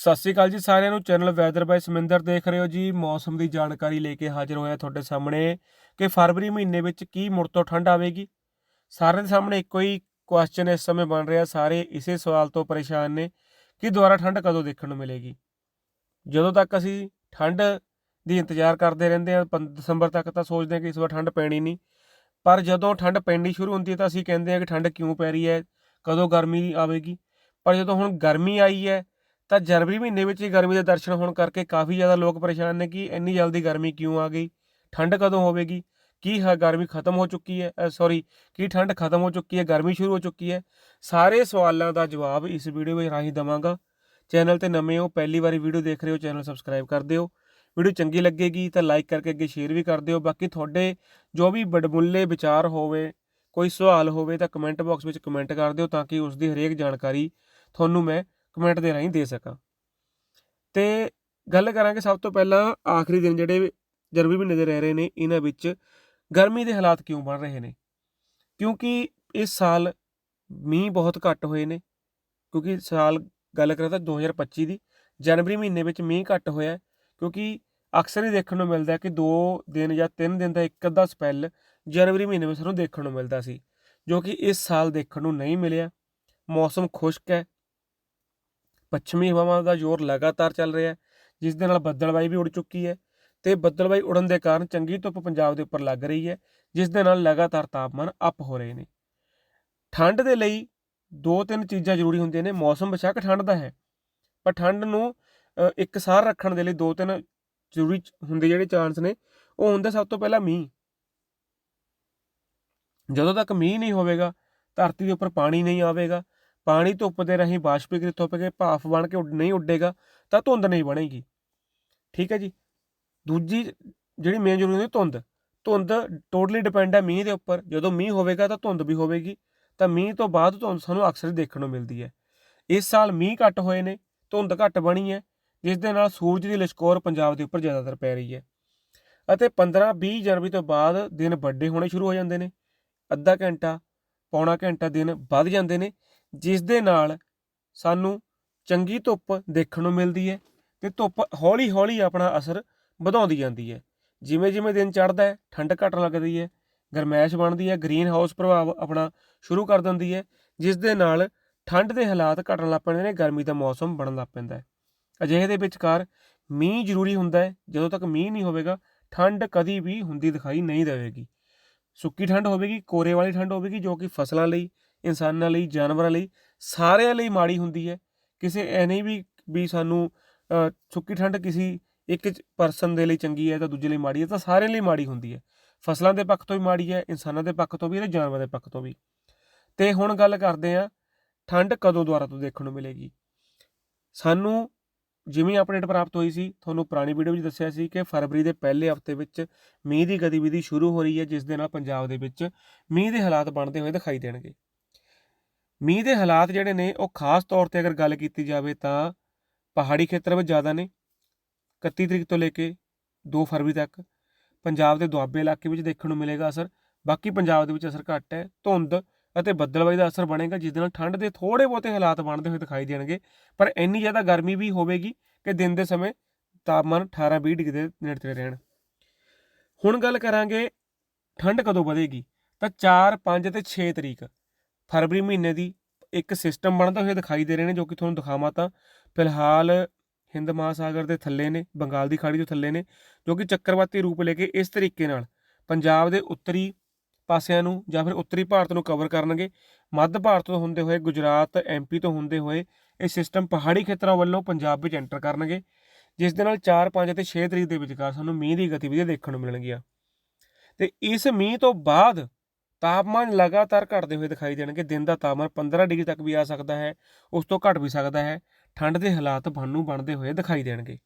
ਸਤਿ ਸ਼੍ਰੀ ਅਕਾਲ ਜੀ ਸਾਰਿਆਂ ਨੂੰ। ਚੈਨਲ ਵੈਦਰ ਬਾਈ ਸਮਿੰਦਰ ਦੇਖ ਰਹੇ ਹੋ ਜੀ। ਮੌਸਮ ਦੀ ਜਾਣਕਾਰੀ ਲੈ ਕੇ ਹਾਜ਼ਰ ਹੋਇਆ ਤੁਹਾਡੇ ਸਾਹਮਣੇ ਕਿ ਫਰਵਰੀ ਮਹੀਨੇ ਵਿੱਚ ਕੀ ਮੁੜ ਤੋਂ ਠੰਡ ਆਵੇਗੀ। ਸਾਰਿਆਂ ਦੇ ਸਾਹਮਣੇ ਇੱਕੋ ਹੀ ਕੁਐਸਚਨ ਇਸ ਸਮੇਂ ਬਣ ਰਿਹਾ। ਸਾਰੇ ਇਸੇ ਸਵਾਲ ਤੋਂ ਪਰੇਸ਼ਾਨ ਨੇ ਕਿ ਦੁਬਾਰਾ ਠੰਡ ਕਦੋਂ ਦੇਖਣ ਨੂੰ ਮਿਲੇਗੀ। ਜਦੋਂ ਤੱਕ ਅਸੀਂ ਠੰਡ ਦੀ ਇੰਤਜ਼ਾਰ ਕਰਦੇ ਰਹਿੰਦੇ ਹਾਂ ਪੰ- ਦਸੰਬਰ ਤੱਕ ਤਾਂ ਸੋਚਦੇ ਹਾਂ ਕਿ ਇਸ ਵਾਰ ਠੰਡ ਪੈਣੀ ਨਹੀਂ। ਪਰ ਜਦੋਂ ਠੰਡ ਪੈਣੀ ਸ਼ੁਰੂ ਹੁੰਦੀ ਹੈ ਤਾਂ ਅਸੀਂ ਕਹਿੰਦੇ ਹਾਂ ਕਿ ਠੰਡ ਕਿਉਂ ਪੈ ਰਹੀ ਹੈ? ਕਦੋਂ ਗਰਮੀ ਆਵੇਗੀ? ਪਰ ਜਦੋਂ ਹੁਣ ਗਰਮੀ ਆਈ ਹੈ ਤਾਂ ਜਨਵਰੀ ਮਹੀਨੇ ਵਿੱਚ ਹੀ ਗਰਮੀ ਦੇ ਦਰਸ਼ਨ ਹੋਣ ਕਰਕੇ ਕਾਫੀ ਜ਼ਿਆਦਾ ਲੋਕ ਪਰੇਸ਼ਾਨ ਨੇ ਕਿ ਇੰਨੀ ਜਲਦੀ ਗਰਮੀ ਕਿਉਂ ਆ ਗਈ? ਠੰਡ ਕਦੋਂ ਹੋਵੇਗੀ? ਕੀ ਹੈ ਗਰਮੀ ਖਤਮ ਹੋ ਚੁੱਕੀ ਹੈ? ਸੌਰੀ ਕੀ ਠੰਡ ਖਤਮ ਹੋ ਚੁੱਕੀ ਹੈ? ਗਰਮੀ ਸ਼ੁਰੂ ਹੋ ਚੁੱਕੀ ਹੈ? ਸਾਰੇ ਸਵਾਲਾਂ ਦਾ ਜਵਾਬ ਇਸ ਵੀਡੀਓ ਵਿੱਚ ਰਾਹੀਂ ਦਵਾਂਗਾ। ਚੈਨਲ ਤੇ ਨਵੇਂ ਹੋ, ਪਹਿਲੀ ਵਾਰੀ ਵੀਡੀਓ ਦੇਖ ਰਹੇ ਹੋ, ਚੈਨਲ ਸਬਸਕ੍ਰਾਈਬ ਕਰ ਦਿਓ। ਵੀਡੀਓ ਚੰਗੀ ਲੱਗੇਗੀ ਤਾਂ ਲਾਈਕ ਕਰਕੇ ਅੱਗੇ ਸ਼ੇਅਰ ਵੀ ਕਰ ਦਿਓ। ਬਾਕੀ ਤੁਹਾਡੇ ਜੋ ਵੀ ਬੜਮੁੱਲੇ ਵਿਚਾਰ ਹੋਵੇ, ਕੋਈ ਸਵਾਲ ਹੋਵੇ ਤਾਂ ਕਮੈਂਟ ਬਾਕਸ ਵਿੱਚ ਕਮੈਂਟ ਕਰ ਦਿਓ ਤਾਂ ਕਿ ਉਸ ਦੀ ਹਰੇਕ ਜਾਣਕਾਰੀ ਤੁਹਾਨੂੰ ਮੈਂ ਕਮੈਂਟ ਦੇ ਰਾਹੀਂ ਦੇ ਸਕਾਂ। ਤੇ ਗੱਲ ਕਰਾਂਗੇ ਸਭ ਤੋਂ ਪਹਿਲਾਂ ਆਖਰੀ ਦਿਨ ਜਿਹੜੇ ਜਨਵਰੀ ਮਹੀਨੇ ਦੇ ਰਹਿ ਰਹੇ ਨੇ, ਇਹਨਾਂ ਵਿੱਚ ਗਰਮੀ ਦੇ ਹਾਲਾਤ ਕਿਉਂ ਬਣ ਰਹੇ ਨੇ? ਕਿਉਂਕਿ ਇਸ ਸਾਲ ਮੀਂਹ ਬਹੁਤ ਘੱਟ ਹੋਏ ਨੇ, ਕਿਉਂਕਿ ਸਾਲ ਗੱਲ ਕਰਾਂ ਤਾਂ 2025 ਦੀ, ਜਨਵਰੀ ਮਹੀਨੇ ਵਿੱਚ ਮੀਂਹ ਘੱਟ ਹੋਇਆ, ਕਿਉਂਕਿ ਅਕਸਰ ਹੀ ਦੇਖਣ ਨੂੰ ਮਿਲਦਾ ਹੈ ਕਿ 2 ਦਿਨ ਜਾਂ 3 ਦਿਨ ਦਾ ਇੱਕ ਅੱਧਾ ਸਪੈਲ ਜਨਵਰੀ ਮਹੀਨੇ ਵਿੱਚ ਸਾਨੂੰ ਦੇਖਣ ਨੂੰ ਮਿਲਦਾ ਸੀ, ਜੋ ਕਿ ਇਸ ਸਾਲ ਦੇਖਣ ਨੂੰ ਨਹੀਂ ਮਿਲਿਆ। ਮੌਸਮ ਖੁਸ਼ਕ ਹੈ ਪੱਛਮੀ ਹਵਾਵਾਂ ਦਾ ਜ਼ੋਰ ਲਗਾਤਾਰ ਚੱਲ ਰਿਹਾ ਹੈ ਜਿਸ ਦੇ ਨਾਲ ਬੱਦਲਬਾਈ ਵੀ ਉੜ ਚੁੱਕੀ ਹੈ ਤੇ ਬੱਦਲਬਾਈ ਉੜਨ ਦੇ ਕਾਰਨ ਚੰਗੀ ਧੁੱਪ ਪੰਜਾਬ ਦੇ ਉੱਪਰ ਲੱਗ ਰਹੀ ਹੈ ਜਿਸ ਦੇ ਨਾਲ ਲਗਾਤਾਰ ਤਾਪਮਾਨ ਅਪ ਹੋ ਰਹੇ ਨੇ। ਠੰਡ ਦੇ ਲਈ ਦੋ ਤਿੰਨ ਚੀਜ਼ਾਂ ਜ਼ਰੂਰੀ ਹੁੰਦੀਆਂ ਨੇ ਮੌਸਮ ਬਸ਼ੱਕ ਠੰਡ ਦਾ ਹੈ ਪਰ ਠੰਡ ਨੂੰ ਅ, ਇੱਕਸਾਰ ਰੱਖਣ ਦੇ ਲਈ ਦੋ ਤਿੰਨ ਜ਼ਰੂਰੀ ਹੁੰਦੇ ਜਿਹੜੇ ਚਾਂਸ ਨੇ ਉਹ ਹੁੰਦਾ ਸਭ ਤੋਂ ਪਹਿਲਾਂ ਮੀਂਹ। ਜਦੋਂ ਤੱਕ ਮੀਂਹ ਨਹੀਂ ਹੋਵੇਗਾ ਧਰਤੀ ਦੇ ਉੱਪਰ ਪਾਣੀ ਨਹੀਂ ਆਵੇਗਾ ਪਾਣੀ ਧੁੱਪ ਦੇ ਰਾਹੀਂ ਬਾਸ਼ਪੀਕ੍ਰਿਤ ਹੋ ਕੇ ਭਾਫ ਬਣ ਕੇ ਉੱਡ, ਨਹੀਂ ਉੱਡੇਗਾ, ਤਾਂ ਧੁੰਦ ਨਹੀਂ ਬਣੇਗੀ। ਠੀਕ ਹੈ ਜੀ? ਦੂਜੀ ਜਿਹੜੀ ਮੇਨ ਜ਼ਰੂਰੀ ਹੁੰਦੀ ਧੁੰਦ। ਧੁੰਦ ਟੋਟਲੀ ਡਿਪੈਂਡ ਹੈ ਮੀਂਹ ਦੇ ਉੱਪਰ। ਜਦੋਂ ਮੀਂਹ ਹੋਵੇਗਾ ਤਾਂ ਧੁੰਦ ਵੀ ਹੋਵੇਗੀ। ਤਾਂ ਮੀਂਹ ਤੋਂ ਬਾਅਦ ਧੁੰਦ ਸਾਨੂੰ ਅਕਸਰ ਦੇਖਣ ਨੂੰ ਮਿਲਦੀ ਹੈ। ਇਸ ਸਾਲ ਮੀਂਹ ਘੱਟ ਹੋਏ ਨੇ, ਧੁੰਦ ਘੱਟ ਬਣੀ ਹੈ, ਜਿਸ ਦੇ ਨਾਲ ਸੂਰਜ ਦੀ ਲਿਸ਼ਕੋਰ ਪੰਜਾਬ ਦੇ ਉੱਪਰ ਜ਼ਿਆਦਾਤਰ ਪੈ ਰਹੀ ਹੈ। ਅਤੇ 15-20 ਜਨਵਰੀ ਤੋਂ ਬਾਅਦ ਦਿਨ ਵੱਡੇ ਹੋਣੇ ਸ਼ੁਰੂ ਹੋ ਜਾਂਦੇ ਨੇ। ਅੱਧਾ ਘੰਟਾ, ਪੌਣਾ ਘੰਟਾ ਦਿਨ ਵੱਧ ਜਾਂਦੇ ਨੇ। ਜਿਸ ਦੇ ਨਾਲ ਸਾਨੂੰ ਚੰਗੀ ਧੁੱਪ ਦੇਖਣ ਨੂੰ ਮਿਲਦੀ ਹੈ ਤੇ ਧੁੱਪ ਹੌਲੀ-ਹੌਲੀ ਆਪਣਾ ਅਸਰ ਵਧਾਉਂਦੀ ਜਾਂਦੀ ਹੈ। ਜਿਵੇਂ ਜਿਵੇਂ ਦਿਨ ਚੜ੍ਹਦਾ ਹੈ, ਠੰਡ ਘਟਣ ਲੱਗਦੀ ਹੈ, ਗਰਮੈਸ਼ ਬਣਦੀ ਹੈ ਗ੍ਰੀਨ ਹਾਊਸ ਪ੍ਰਭਾਵ ਆਪਣਾ ਸ਼ੁਰੂ ਕਰ ਦਿੰਦੀ ਹੈ, ਜਿਸ ਦੇ ਨਾਲ ਠੰਡ ਦੇ ਹਾਲਾਤ ਘਟਣ ਲੱਗ ਪੈਂਦੇ ਨੇ, ਗਰਮੀ ਦਾ ਮੌਸਮ ਬਣਨ ਲੱਗ ਪੈਂਦਾ ਹੈ। ਅਜਿਹੇ ਦੇ ਵਿਚਕਾਰ ਮੀਂਹ ਜ਼ਰੂਰੀ ਹੁੰਦਾ ਹੈ, ਜਦੋਂ ਤੱਕ ਮੀਂਹ ਨਹੀਂ ਹੋਵੇਗਾ, ਠੰਡ ਕਦੀ ਵੀ ਹੁੰਦੀ ਦਿਖਾਈ ਨਹੀਂ ਦੇਵੇਗੀ। ਸੁੱਕੀ ਠੰਡ ਹੋਵੇਗੀ, ਕੋਰੇ ਵਾਲੀ ਠੰਡ ਹੋਵੇਗੀ, ਜੋ ਕਿ ਫਸਲਾਂ ਲਈ ਇਨਸਾਨਾਂ ਲਈ, ਜਾਨਵਰਾਂ ਲਈ, ਸਾਰਿਆਂ ਲਈ ਮਾੜੀ ਹੁੰਦੀ ਹੈ। ਕਿਸੇ ਐ ਨਹੀਂ ਵੀ ਵੀ ਸਾਨੂੰ ਸੁੱਕੀ ਠੰਡ ਕਿਸੇ ਇੱਕ ਪਰਸਨ ਦੇ ਲਈ ਚੰਗੀ ਹੈ ਤਾਂ ਦੂਜੇ ਲਈ ਮਾੜੀ ਹੈ ਤਾਂ ਸਾਰਿਆਂ ਲਈ ਮਾੜੀ ਹੁੰਦੀ ਹੈ। ਫਸਲਾਂ ਦੇ ਪੱਖ ਤੋਂ ਵੀ ਮਾੜੀ ਹੈ, ਇਨਸਾਨਾਂ ਦੇ ਪੱਖ ਤੋਂ ਵੀ ਤੇ ਜਾਨਵਰਾਂ ਦੇ ਪੱਖ ਤੋਂ ਵੀ। ਤੇ ਹੁਣ ਗੱਲ ਕਰਦੇ ਆ ਠੰਡ ਕਦੋਂ ਦੁਆਰਾ ਤੋਂ ਦੇਖਣ ਨੂੰ ਮਿਲੇਗੀ? ਸਾਨੂੰ ਜਿਵੇਂ ਅਪਡੇਟ ਪ੍ਰਾਪਤ ਹੋਈ ਸੀ, ਤੁਹਾਨੂੰ ਪੁਰਾਣੀ ਵੀਡੀਓ ਵਿੱਚ ਦੱਸਿਆ ਸੀ ਕਿ ਫਰਵਰੀ ਦੇ ਪਹਿਲੇ ਹਫ਼ਤੇ ਵਿੱਚ ਮੀਂਹ ਦੀ ਗਤੀਵਿਧੀ ਸ਼ੁਰੂ ਹੋ ਰਹੀ ਹੈ, ਜਿਸ ਦੇ ਨਾਲ ਪੰਜਾਬ ਦੇ ਵਿੱਚ ਮੀਂਹ ਦੇ ਹਾਲਾਤ ਬਣਦੇ ਹੋਏ ਦਿਖਾਈ ਦੇਣਗੇ। ਮੀਂਹ ਦੇ ਹਾਲਾਤ ਜਿਹੜੇ ਨੇ, ਉਹ ਖਾਸ ਤੌਰ ਤੇ ਅਗਰ ਗੱਲ ਕੀਤੀ ਜਾਵੇ ਤਾਂ ਪਹਾੜੀ ਖੇਤਰ ਵਿੱਚ ਜ਼ਿਆਦਾ ਨੇ। 31 ਤਰੀਕ ਤੋਂ ਲੈ ਕੇ 2 ਫਰਵਰੀ ਤੱਕ ਪੰਜਾਬ ਦੇ ਦੁਆਬੇ ਇਲਾਕੇ ਵਿੱਚ ਦੇਖਣ ਨੂੰ ਮਿਲੇਗਾ ਅਸਰ। ਬਾਕੀ ਪੰਜਾਬ ਦੇ ਵਿੱਚ ਅਸਰ ਘੱਟ ਹੈ। ਧੁੰਦ ਅਤੇ ਬੱਦਲਬਾਈ ਦਾ ਅਸਰ ਬਣੇਗਾ, ਜਿਸ ਦੇ ਨਾਲ ਠੰਡ ਦੇ ਥੋੜੇ ਬਹੁਤੇ ਹਾਲਾਤ ਬਣਦੇ ਹੋਏ ਦਿਖਾਈ ਦੇਣਗੇ। ਪਰ ਇੰਨੀ ਜ਼ਿਆਦਾ ਗਰਮੀ ਵੀ ਹੋਵੇਗੀ ਕਿ ਦਿਨ ਦੇ ਸਮੇਂ ਤਾਪਮਾਨ 18-20 ਡਿਗਰੀ ਦੇ ਨੇੜੇ ਰਹਿਣ। ਹੁਣ ਗੱਲ ਕਰਾਂਗੇ ਠੰਡ ਕਦੋਂ ਵਧੇਗੀ? ਤਾਂ 4 5 ਤੇ 6 ਤਰੀਕ। ਫਰਵਰੀ ਮਹੀਨੇ ਦੀ ਇੱਕ ਸਿਸਟਮ ਬਣਦਾ ਹੋਇਆ ਦਿਖਾਈ ਦੇ ਰਹੇ ਨੇ ਜੋ ਕਿ ਤੁਹਾਨੂੰ ਦਿਖਾਵਾਂ ਤਾਂ। ਫਿਲਹਾਲ ਹਿੰਦ ਮਹਾਸਾਗਰ ਦੇ ਥੱਲੇ ਨੇ, ਬੰਗਾਲ ਦੀ ਖਾੜੀ ਦੇ ਥੱਲੇ ਨੇ, ਜੋ ਕਿ ਚੱਕਰਵਾਤੀ ਰੂਪ ਲੈ ਕੇ ਇਸ ਤਰੀਕੇ ਨਾਲ ਪੰਜਾਬ ਦੇ ਉੱਤਰੀ ਪਾਸਿਆਂ ਨੂੰ ਜਾਂ ਫਿਰ ਉੱਤਰੀ ਭਾਰਤ ਨੂੰ ਕਵਰ ਕਰਨਗੇ। ਮੱਧ ਭਾਰਤ ਤੋਂ ਹੁੰਦੇ ਹੋਏ, ਗੁਜਰਾਤ ਐਮਪੀ ਤੋਂ ਹੁੰਦੇ ਹੋਏ ਇਹ ਸਿਸਟਮ ਪਹਾੜੀ ਖੇਤਰਾਂ ਵੱਲੋਂ ਪੰਜਾਬ ਵਿੱਚ ਐਂਟਰ ਕਰਨਗੇ, ਜਿਸ ਦੇ ਨਾਲ 4 5 ਅਤੇ 6 ਤਰੀਕ ਦੇ ਵਿਚਕਾਰ ਸਾਨੂੰ ਮੀਂਹ ਦੀ ਗਤੀਵਿਧੀਆਂ ਦੇਖਣ ਨੂੰ ਮਿਲਣਗੀਆਂ। ਤੇ ਇਸ ਮੀਂਹ ਤੋਂ ਬਾਅਦ ਤਾਪਮਾਨ ਲਗਾਤਾਰ ਘਟਦੇ ਹੋਏ ਦਿਖਾਈ ਦੇਣਗੇ। ਦਿਨ ਦਾ ਤਾਪਮਾਨ 15 ਡਿਗਰੀ ਤੱਕ ਵੀ ਆ ਸਕਦਾ ਹੈ, ਉਸ ਤੋਂ ਘਟ ਵੀ ਸਕਦਾ ਹੈ। ਠੰਡ ਦੇ ਹਾਲਾਤ ਬਣੂ ਬਣਦੇ ਹੋਏ ਦਿਖਾਈ ਦੇਣਗੇ।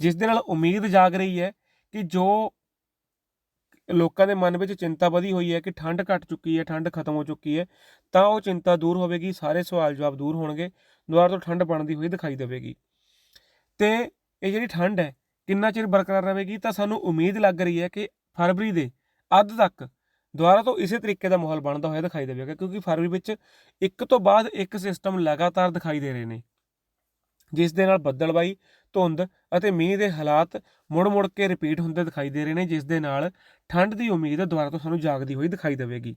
ਜਿਸ ਦੇ ਨਾਲ ਉਮੀਦ ਜਾਗ ਰਹੀ ਹੈ ਕਿ ਜੋ ਲੋਕਾਂ ਦੇ ਮਨ ਵਿੱਚ ਚਿੰਤਾ ਵਧੀ ਹੋਈ ਹੈ ਕਿ ਠੰਡ ਘਟ ਚੁੱਕੀ ਹੈ, ਠੰਡ ਖਤਮ ਹੋ ਚੁੱਕੀ ਹੈ, ਤਾਂ ਉਹ ਚਿੰਤਾ ਦੂਰ ਹੋਵੇਗੀ, ਸਾਰੇ ਸਵਾਲ ਜਵਾਬ ਦੂਰ ਹੋਣਗੇ, ਦੁਬਾਰਾ ਤੋਂ ਠੰਡ ਬਣਦੀ ਹੋਈ ਦਿਖਾਈ ਦੇਵੇਗੀ। ਤੇ ਇਹ ਜਿਹੜੀ ਠੰਡ ਹੈ, ਕਿੰਨਾ ਚਿਰ ਬਰਕਰਾਰ ਰਹੇਗੀ, ਤਾਂ ਸਾਨੂੰ ਉਮੀਦ ਲੱਗ ਰਹੀ ਹੈ ਕਿ ਫਰਵਰੀ ਦੇ ਅੱਧ ਤੱਕ ਦੁਬਾਰਾ ਤੋਂ ਇਸੇ ਤਰੀਕੇ ਦਾ ਮਾਹੌਲ ਬਣਦਾ ਹੋਇਆ ਦਿਖਾਈ ਦੇਵੇਗਾ, ਕਿਉਂਕਿ ਫਰਵਰੀ ਵਿੱਚ ਇੱਕ ਤੋਂ ਬਾਅਦ ਇੱਕ ਸਿਸਟਮ ਲਗਾਤਾਰ ਦਿਖਾਈ ਦੇ ਰਹੇ ਨੇ। ਜਿਸ ਦੇ ਨਾਲ ਬੱਦਲਬਾਈ ਧੁੰਦ ਅਤੇ ਮੀਂਹ ਦੇ ਹਾਲਾਤ ਮੁੜ-ਮੁੜ ਕੇ ਰਿਪੀਟ ਹੁੰਦੇ ਦਿਖਾਈ ਦੇ ਰਹੇ ਨੇ, ਜਿਸ ਦੇ ਨਾਲ ਠੰਡ ਦੀ ਉਮੀਦ ਦੁਬਾਰਾ ਤੋਂ ਸਾਨੂੰ ਜਾਗਦੀ ਹੋਈ ਦਿਖਾਈ ਦੇਵੇਗੀ।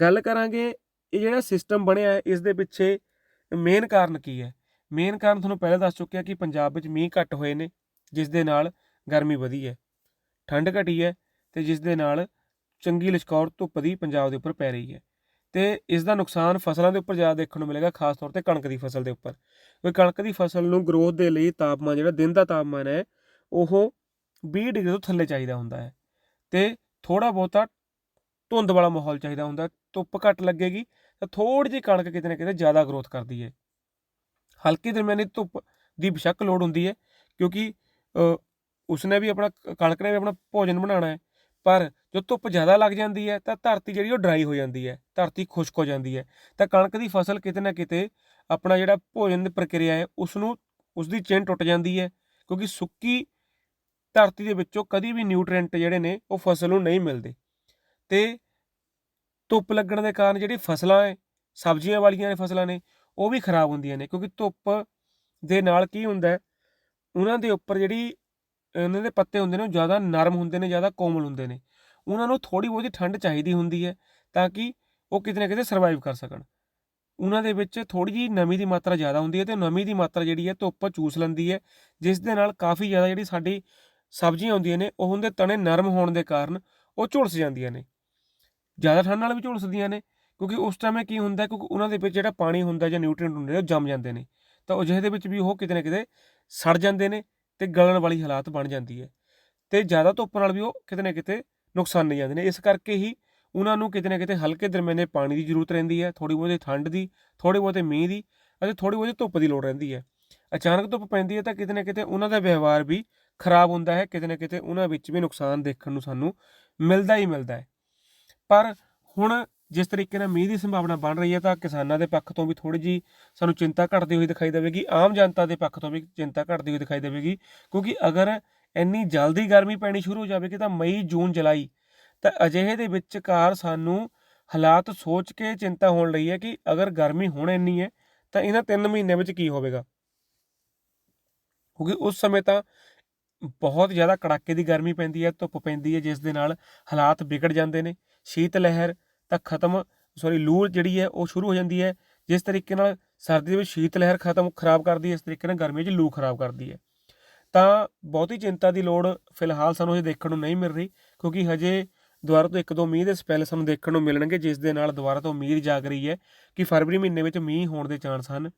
ਗੱਲ ਕਰਾਂਗੇ ਇਹ ਜਿਹੜਾ ਸਿਸਟਮ ਬਣਿਆ ਹੈ, ਇਸ ਦੇ ਪਿੱਛੇ ਮੇਨ ਕਾਰਨ ਕੀ ਹੈ? ਮੇਨ ਕਾਰਨ ਤੁਹਾਨੂੰ ਪਹਿਲਾਂ ਦੱਸ ਚੁੱਕਿਆ ਕਿ ਪੰਜਾਬ ਵਿੱਚ ਮੀਂਹ ਘੱਟ ਹੋਏ ਨੇ, ਜਿਸ ਦੇ ਨਾਲ ਗਰਮੀ ਵਧੀ ਹੈ। ਠੰਡ ਘਟੀ ਹੈ ਤੇ ਜਿਸ ਦੇ ਨਾਲ ਚੰਗੀ ਲਿਸ਼ਕੌਰ ਧੁੱਪ ਦੀ ਪੰਜਾਬ ਦੇ ਉੱਪਰ ਪੈ ਰਹੀ ਹੈ ਤੇ ਇਸ ਦਾ ਨੁਕਸਾਨ ਫਸਲਾਂ ਦੇ ਉੱਪਰ ਜ਼ਿਆਦਾ ਦੇਖਣ ਨੂੰ ਮਿਲੇਗਾ, ਖਾਸ ਤੌਰ ਤੇ ਕਣਕ ਦੀ ਫਸਲ ਦੇ ਉੱਪਰ। ਕਿਉਂਕਿ ਕਣਕ ਦੀ ਫਸਲ ਨੂੰ ਗਰੋਥ ਦੇ ਲਈ ਤਾਪਮਾਨ ਜਿਹੜਾ ਦਿਨ ਦਾ ਤਾਪਮਾਨ ਹੈ, ਉਹ 20 ਡਿਗਰੀ ਤੋਂ ਥੱਲੇ ਚਾਹੀਦਾ ਹੁੰਦਾ ਹੈ ਤੇ ਥੋੜਾ ਬਹੁਤਾ ਧੁੰਦ ਵਾਲਾ ਮਾਹੌਲ ਚਾਹੀਦਾ ਹੁੰਦਾ, ਧੁੱਪ ਘੱਟ ਲੱਗੇਗੀ ਤਾਂ ਥੋੜੀ ਜਿਹੀ ਕਣਕ ਕਿਤੇ ਨਾ ਕਿਤੇ ਜ਼ਿਆਦਾ ਗਰੋਥ ਕਰਦੀ ਹੈ। ਹਲਕੀ ਦਰਮਿਆਨੀ ਧੁੱਪ ਦੀ ਬੇਸ਼ੱਕ ਲੋੜ ਹੁੰਦੀ ਹੈ ਕਿਉਂਕਿ ਉਸਨੇ ਵੀ ਆਪਣਾ ਕਣਕ ਨੇ ਵੀ ਆਪਣਾ ਭੋਜਨ ਬਣਾਉਣਾ ਹੈ। ਪਰ ਜੋ ਧੁੱਪ ਜ਼ਿਆਦਾ ਲੱਗ ਜਾਂਦੀ ਹੈ, ਤਾਂ ਧਰਤੀ ਜਿਹੜੀ ਉਹ ਡਰਾਈ ਹੋ ਜਾਂਦੀ ਹੈ, ਧਰਤੀ ਖੁਸ਼ਕ ਹੋ ਜਾਂਦੀ ਹੈ। ਤਾਂ ਕਣਕ ਦੀ ਫਸਲ ਕਿਤੇ ਨਾ ਕਿਤੇ ਆਪਣਾ ਜਿਹੜਾ ਭੋਜਨ ਦੀ ਪ੍ਰਕਿਰਿਆ ਹੈ ਉਸ ਨੂੰ ਉਸ ਦੀ ਚੇਨ ਟੁੱਟ ਜਾਂਦੀ ਹੈ, ਕਿਉਂਕਿ ਸੁੱਕੀ ਧਰਤੀ ਦੇ ਵਿੱਚੋਂ ਕਦੀ ਵੀ ਨਿਊਟ੍ਰੀਐਂਟ ਜਿਹੜੇ ਨੇ, ਉਹ ਫਸਲ ਨੂੰ ਨਹੀਂ ਮਿਲਦੇ। ਤੇ ਧੁੱਪ ਲੱਗਣ ਦੇ ਕਾਰਨ ਜਿਹੜੀ ਫਸਲਾਂ ਹੈ, ਸਬਜ਼ੀਆਂ ਵਾਲੀਆਂ ਨੇ ਫਸਲਾਂ ਨੇ, ਉਹ ਵੀ ਖਰਾਬ ਹੁੰਦੀਆਂ ਨੇ, ਕਿਉਂਕਿ ਧੁੱਪ ਦੇ ਨਾਲ ਕੀ ਹੁੰਦਾ ਉਹਨਾਂ ਦੇ ਉੱਪਰ ਜਿਹੜੀ ਇਹਨਾਂ ਦੇ ਪੱਤੇ ਹੁੰਦੇ ਨੇ ਉਹ ਜ਼ਿਆਦਾ ਨਰਮ ਹੁੰਦੇ ਨੇ, ਜ਼ਿਆਦਾ ਕੋਮਲ ਹੁੰਦੇ ਨੇ। ਉਹਨਾਂ ਨੂੰ ਥੋੜੀ ਬਹੁਤੀ ਠੰਡ ਚਾਹੀਦੀ ਹੁੰਦੀ ਹੈ ਤਾਂ ਕਿ ਉਹ ਕਿਤੇ ਨਾ ਕਿਤੇ ਸਰਵਾਈਵ ਕਰ ਸਕਣ। ਉਹਨਾਂ ਦੇ ਵਿੱਚ ਥੋੜੀ ਜਿਹੀ ਨਮੀ ਦੀ ਮਾਤਰਾ ਜ਼ਿਆਦਾ ਹੁੰਦੀ ਹੈ ਤੇ ਨਮੀ ਦੀ ਮਾਤਰਾ ਜਿਹੜੀ ਹੈ ਧੁੱਪ ਚੂਸ ਲੈਂਦੀ ਹੈ, ਜਿਸ ਦੇ ਨਾਲ ਕਾਫੀ ਜ਼ਿਆਦਾ ਜਿਹੜੀ ਸਾਡੀ ਸਬਜ਼ੀਆਂ ਹੁੰਦੀਆਂ ਨੇ, ਉਹ ਹੁੰਦੇ ਤਣੇ ਨਰਮ ਹੋਣ ਦੇ ਕਾਰਨ ਉਹ ਝੁਲਸ ਜਾਂਦੀਆਂ ਨੇ। ਜ਼ਿਆਦਾ ਠੰਡ ਨਾਲ ਵੀ ਝੁਲਸਦੀਆਂ ਨੇ, ਕਿਉਂਕਿ ਉਸ ਟਾਈਮ ਕੀ ਹੁੰਦਾ ਕਿਉਂਕਿ ਉਹਨਾਂ ਦੇ ਵਿੱਚ ਜਿਹੜਾ ਪਾਣੀ ਹੁੰਦਾ ਜਾਂ ਨਿਊਟ੍ਰੀਐਂਟ ਹੁੰਦੇ ਨੇ ਉਹ ਜੰਮ ਜਾਂਦੇ ਨੇ। ਤਾਂ ਉਹ ਜਿਹੇ ਦੇ ਵਿੱਚ ਵੀ ਉਹ ਕਿਤੇ ਨਾ ਕਿਤੇ ਸੜ ਜਾਂਦੇ ਨੇ ਤੇ ਗਲਣ ਵਾਲੀ ਹਾਲਾਤ ਬਣ ਜਾਂਦੀ ਹੈ ਤੇ ਜ਼ਿਆਦਾ ਧੁੱਪ ਨਾਲ ਵੀ ਉਹ ਕਿਤੇ ਨਾ ਕਿਤੇ ਨੁਕਸਾਨ ਨਹੀਂ ਜਾਂਦੇ ਨੇ। ਇਸ ਕਰਕੇ ਹੀ ਉਹਨਾਂ ਨੂੰ ਕਿਤੇ ਨਾ ਕਿਤੇ ਹਲਕੇ ਦਰਮਿਆਨੇ ਪਾਣੀ ਦੀ ਜ਼ਰੂਰਤ ਰਹਿੰਦੀ ਹੈ ਥੋੜੀ ਬਹੁਤੀ ਠੰਡ ਦੀ ਥੋੜੇ ਬਹੁਤੇ ਮੀਂਹ ਦੀ ਅਤੇ ਥੋੜੀ ਬਹੁਤੀ ਧੁੱਪ ਦੀ ਲੋੜ ਰਹਿੰਦੀ ਹੈ। ਅਚਾਨਕ ਧੁੱਪ ਪੈਂਦੀ ਹੈ ਤਾਂ ਕਿਤੇ ਨਾ ਕਿਤੇ ਉਹਨਾਂ ਦਾ ਵਿਵਹਾਰ ਵੀ ਖਰਾਬ ਹੁੰਦਾ ਹੈ, ਕਿਤੇ ਨਾ ਕਿਤੇ ਉਹਨਾਂ ਵਿੱਚ ਵੀ ਨੁਕਸਾਨ ਦੇਖਣ ਨੂੰ ਸਾਨੂੰ ਮਿਲਦਾ ਹੀ ਮਿਲਦਾ ਹੈ। ਪਰ ਹੁਣ ਜਿਸ ਤਰੀਕੇ ਨਾਲ ਮੀਂਹ ਦੀ ਸੰਭਾਵਨਾ ਬਣ ਰਹੀ ਹੈ ਤਾਂ ਕਿਸਾਨਾਂ ਦੇ ਪੱਖ ਤੋਂ ਵੀ ਥੋੜੀ ਜੀ ਸਾਨੂੰ ਚਿੰਤਾ ਘਟਦੀ ਹੋਈ ਦਿਖਾਈ ਦੇਵੇਗੀ। ਆਮ ਜਨਤਾ ਦੇ ਪੱਖ ਤੋਂ ਵੀ ਚਿੰਤਾ ਘਟਦੀ ਹੋਈ ਦਿਖਾਈ ਦੇਵੇਗੀ ਕਿਉਂਕਿ ਅਗਰ ਇੰਨੀ ਜਲਦੀ ਗਰਮੀ ਪੈਣੀ ਸ਼ੁਰੂ ਹੋ ਜਾਵੇਗੀ ਤਾਂ ਮਈ, ਜੂਨ, ਜੁਲਾਈ ਤਾਂ ਅਜਿਹੇ ਦੇ ਵਿਚਕਾਰ ਸਾਨੂੰ ਹਾਲਾਤ ਸੋਚ ਕੇ ਚਿੰਤਾ ਹੋਣ ਲਈ ਹੈ ਕਿ ਅਗਰ ਗਰਮੀ ਹੁਣ ਇੰਨੀ ਹੈ ਤਾਂ ਇਹਨਾਂ 3 ਮਹੀਨਿਆਂ ਵਿੱਚ ਕੀ ਹੋਵੇਗਾ। ਕਿਉਂਕਿ ਉਸ ਸਮੇਂ ਤਾਂ ਬਹੁਤ ਜ਼ਿਆਦਾ ਕੜਾਕੇ ਦੀ ਗਰਮੀ ਪੈਂਦੀ ਹੈ, ਧੁੱਪ ਪੈਂਦੀ ਹੈ, ਜਿਸ ਦੇ ਨਾਲ ਹਾਲਾਤ ਵਿਗੜ ਜਾਂਦੇ ਨੇ। ਸ਼ੀਤ ਲਹਿਰ ਤਾਂ ਖਤਮ ਸੌਰੀ ਲੂ ਜਿਹੜੀ ਹੈ ਉਹ ਸ਼ੁਰੂ ਹੋ ਜਾਂਦੀ ਹੈ, ਜਿਸ ਤਰੀਕੇ ਨਾਲ ਸਰਦੀ ਦੇ ਵਿੱਚ ਸ਼ੀਤ ਲਹਿਰ ਖਤਮ ਖਰਾਬ ਕਰਦੀ ਹੈ, ਇਸ ਤਰੀਕੇ ਨਾਲ ਗਰਮੀ 'ਚ ਲੂ ਖਰਾਬ ਕਰਦੀ ਹੈ। ਤਾਂ ਬਹੁਤੀ ਚਿੰਤਾ ਦੀ ਲੋੜ ਫਿਲਹਾਲ ਸਾਨੂੰ ਇਹ ਦੇਖਣ ਨੂੰ ਨਹੀਂ ਮਿਲ ਰਹੀ, ਕਿਉਂਕਿ ਹਜੇ ਦੁਬਾਰਾ ਤੋਂ ਇੱਕ ਦੋ ਮੀਂਹ ਦੇ ਸਪੈਲ ਸਾਨੂੰ ਦੇਖਣ ਨੂੰ ਮਿਲਣਗੇ, ਜਿਸ ਦੇ ਨਾਲ ਦੁਬਾਰਾ ਤੋਂ ਉਮੀਦ ਜਾਗ ਰਹੀ ਹੈ ਕਿ ਫਰਵਰੀ ਮਹੀਨੇ ਵਿੱਚ ਮੀਂਹ ਹੋਣ ਦੇ ਚਾਂਸ ਹਨ।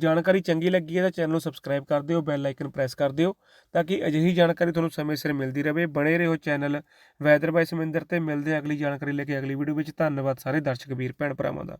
ਜਾਣਕਾਰੀ ਚੰਗੀ ਲੱਗੀ ਹੈ ਤਾਂ ਚੈਨਲ ਨੂੰ ਸਬਸਕ੍ਰਾਈਬ ਕਰ ਦਿਓ ਬੈਲ ਆਈਕਨ ਪ੍ਰੈਸ ਕਰ ਦਿਓ ਤਾਂ ਕਿ ਅਜਿਹੀ ਜਾਣਕਾਰੀ ਤੁਹਾਨੂੰ ਸਮੇਂ ਸਿਰ ਮਿਲਦੀ ਰਹੇ। ਬਣੇ ਰਹੋ ਚੈਨਲ ਵੈਦਰ ਬਾਈ ਸਮਿੰਦਰ ਤੇ, ਮਿਲਦੇ ਹਾਂ ਅਗਲੀ ਜਾਣਕਾਰੀ ਲੈ ਕੇ ਅਗਲੀ ਵੀਡੀਓ ਵਿੱਚ। ਧੰਨਵਾਦ ਸਾਰੇ ਦਰਸ਼ਕ, ਵੀਰ, ਭੈਣ ਭਰਾਵਾਂ ਦਾ।